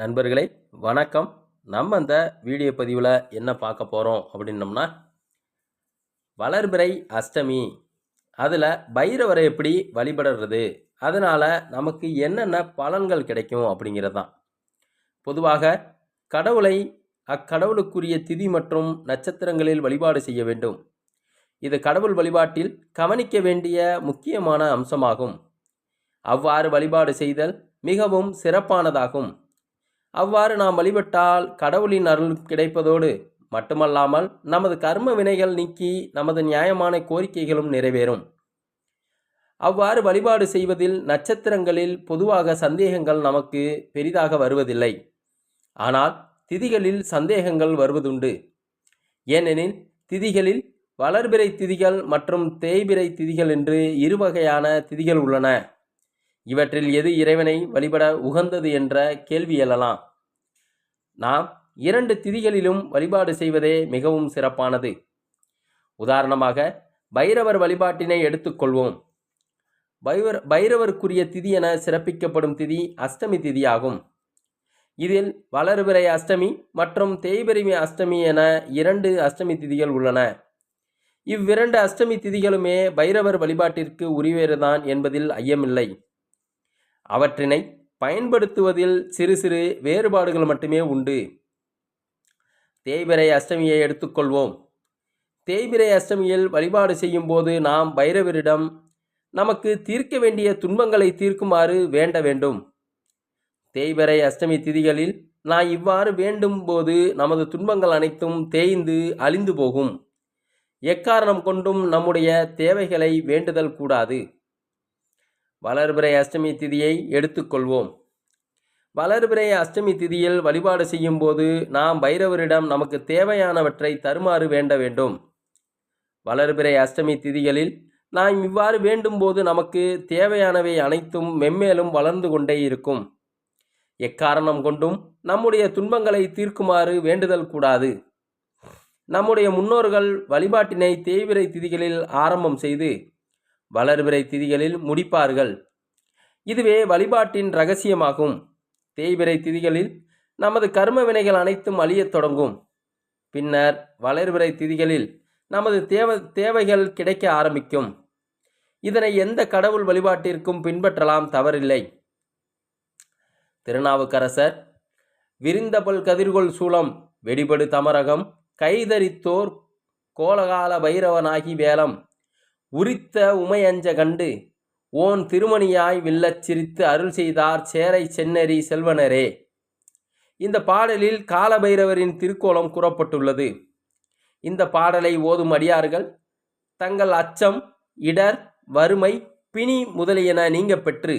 நண்பர்களே வணக்கம். நம்ம அந்த வீடியோ பதிவில் என்ன பார்க்க போகிறோம் அப்படின்னம்னா வளர்பிறை அஷ்டமி. அதில் பைரவரை எப்படி வழிபடுறது? அதனால் நமக்கு என்னென்ன பலன்கள் கிடைக்கும் அப்படிங்கிறது தான் பொதுவாக கடவுளை அக்கடவுளுக்குரிய திதி மற்றும் நட்சத்திரங்களில் வழிபாடு செய்ய வேண்டும். இது கடவுள் வழிபாட்டில் கவனிக்க வேண்டிய முக்கியமான அம்சமாகும். அவ்வாறு வழிபாடு செய்தல் மிகவும் சிறப்பானதாகும். அவ்வாறு நாம் வழிபட்டால் கடவுளின் அருள் கிடைப்பதோடு மட்டுமல்லாமல் நமது கர்ம வினைகள் நீக்கி நமது நியாயமான கோரிக்கைகளும் நிறைவேறும். அவ்வாறு வழிபாடு செய்வதில் நட்சத்திரங்களில் பொதுவாக சந்தேகங்கள் நமக்கு பெரிதாக வருவதில்லை. ஆனால் திதிகளில் சந்தேகங்கள் வருவதுண்டு. ஏனெனில் திதிகளில் வளர்பிறை திதிகள் மற்றும் தேய்பிறை திதிகள் என்று இரு வகையான திதிகள் உள்ளன. இவற்றில் எது இறைவனை வழிபட உகந்தது என்ற கேள்வி எழலாம். நாம் இரண்டு திதிகளிலும் வழிபாடு செய்வதே மிகவும் சிறப்பானது. உதாரணமாக பைரவர் வழிபாட்டினை எடுத்துக்கொள்வோம். பைரவர் பைரவருக்குரிய திதி என சிறப்பிக்கப்படும் திதி அஷ்டமி திதியாகும். இதில் வளர்பிறை அஷ்டமி மற்றும் தேய்பிறை அஷ்டமி என இரண்டு அஷ்டமி திதிகள் உள்ளன. இவ்விரண்டு அஷ்டமி திதிகளுமே பைரவர் வழிபாட்டிற்கு உரிவேறுதான் என்பதில் ஐயமில்லை. அவற்றினை பயன்படுத்துவதில் சிறு சிறு வேறுபாடுகள் மட்டுமே உண்டு. தேய்பிரை அஷ்டமியை எடுத்துக்கொள்வோம். தேய்பிரை அஷ்டமியில் வழிபாடு செய்யும் போது நாம் பைரவரிடம் நமக்கு தீர்க்க வேண்டிய துன்பங்களை தீர்க்குமாறு வேண்ட வேண்டும். தேய்பிரை அஷ்டமி திதிகளில் நான் இவ்வாறு வேண்டும் போது நமது துன்பங்கள் அனைத்தும் தேய்ந்து அழிந்து போகும். எக்காரணம் கொண்டும் நம்முடைய தேவைகளை வேண்டுதல் கூடாது. வளர்பிறை அஷ்டமி திதியை எடுத்துக்கொள்வோம். வளர்பிறை அஷ்டமி திதியில் வழிபாடு செய்யும் போது நாம் பைரவரிடம் நமக்கு தேவையானவற்றை தருமாறு வேண்ட வேண்டும். வளர்பிறை அஷ்டமி திதிகளில் நாம் இவ்வாறு வேண்டும் போது நமக்கு தேவையானவை அனைத்தும் மென்மேலும் வளர்ந்து கொண்டே இருக்கும். எக்காரணம் கொண்டும் நம்முடைய துன்பங்களை தீர்க்குமாறு வேண்டுதல் கூடாது. நம்முடைய முன்னோர்கள் வழிபாட்டினை தேய்விரை திதிகளில் ஆரம்பம் செய்து வளர்பிறை திதிகளில் முடிப்பார்கள். இதுவே வழிபாட்டின் ரகசியமாகும். தேய்பிறை திதிகளில் நமது கர்ம வினைகள் அனைத்தும் அழியத் தொடங்கும். பின்னர் வளர்பிறை திதிகளில் நமது தேவ தேவைகள் கிடைக்க ஆரம்பிக்கும். இதனை எந்த கடவுள் வழிபாட்டிற்கும் பின்பற்றலாம் தவறில்லை. திருநாவுக்கரசர் விரிந்தபல் கதிர்கொள் சூளம் வெடிபடு தமரகம் கைதறித்தோர் கோலகால பைரவனாகி வேலம் உரித்த உமையஞ்ச கண்டு ஓன் திருமணியாய் வில்லச் சிரித்து அருள் செய்தார் சேரை சென்னரி செல்வனரே இந்த பாடலில் காலபைரவரின் திருக்கோலம் கூறப்பட்டுள்ளது. இந்த பாடலை ஓதும் அடியார்கள் தங்கள் அச்சம் இடர் வறுமை பிணி முதலியன நீங்க பெற்று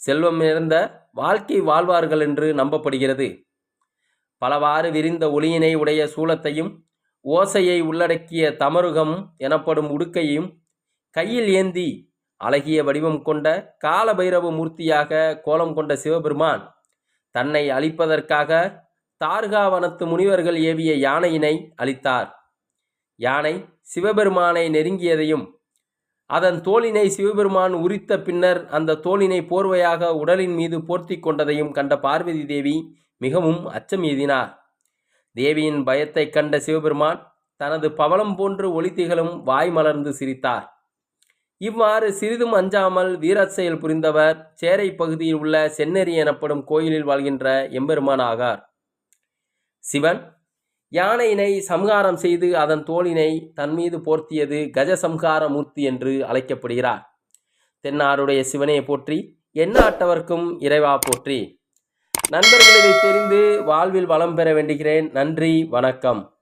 செல்வம் நிறைந்த வாழ்க்கை வாழ்வார்கள் என்று நம்பப்படுகிறது. பலவாறு விரிந்த ஒளியினை உடைய சூலத்தையும் ஓசையை உள்ளடக்கிய தமருகம் எனப்படும் உடுக்கையும் கையில் ஏந்தி அழகிய வடிவம் கொண்ட கால பைரவ மூர்த்தியாக கோலம் கொண்ட சிவபெருமான் தன்னை அழிப்பதற்காக தார்காவனத்து முனிவர்கள் ஏவிய யானையினை அளித்தார் யானை சிவபெருமானை நெருங்கியதையும் அதன் தோளினை சிவபெருமான் உரித்த பின்னர் அந்த தோளினை போர்வையாக உடலின் மீது போர்த்தி கொண்டதையும் கண்ட பார்வதி தேவி மிகவும் அச்சம் எய்தினார். தேவியின் பயத்தைக் கண்ட சிவபெருமான் தனது பவளம் போன்று ஒளி திகழும் வாய் மலர்ந்து சிரித்தார். இவ்வாறு சிறிதும் அஞ்சாமல் வீரச் செயல் புரிந்தவர் சேரை பகுதியில் உள்ள சென்னேரி எனப்படும் கோயிலில் வாழ்கின்ற எம்பெருமான் ஆகார் சிவன் யானையினை சம்ஹாரம் செய்து அதன் தோளினை தன் மீது போர்த்தியது கஜசம்ஹார மூர்த்தி என்று அழைக்கப்படுகிறார். தென்னாருடைய சிவனையை போற்றி எண்ணாட்டவர்க்கும் இறைவா போற்றி. நண்பர்கள் இதை தெரிந்து வாழ்வில் வளம் பெற வேண்டுகிறேன். நன்றி வணக்கம்.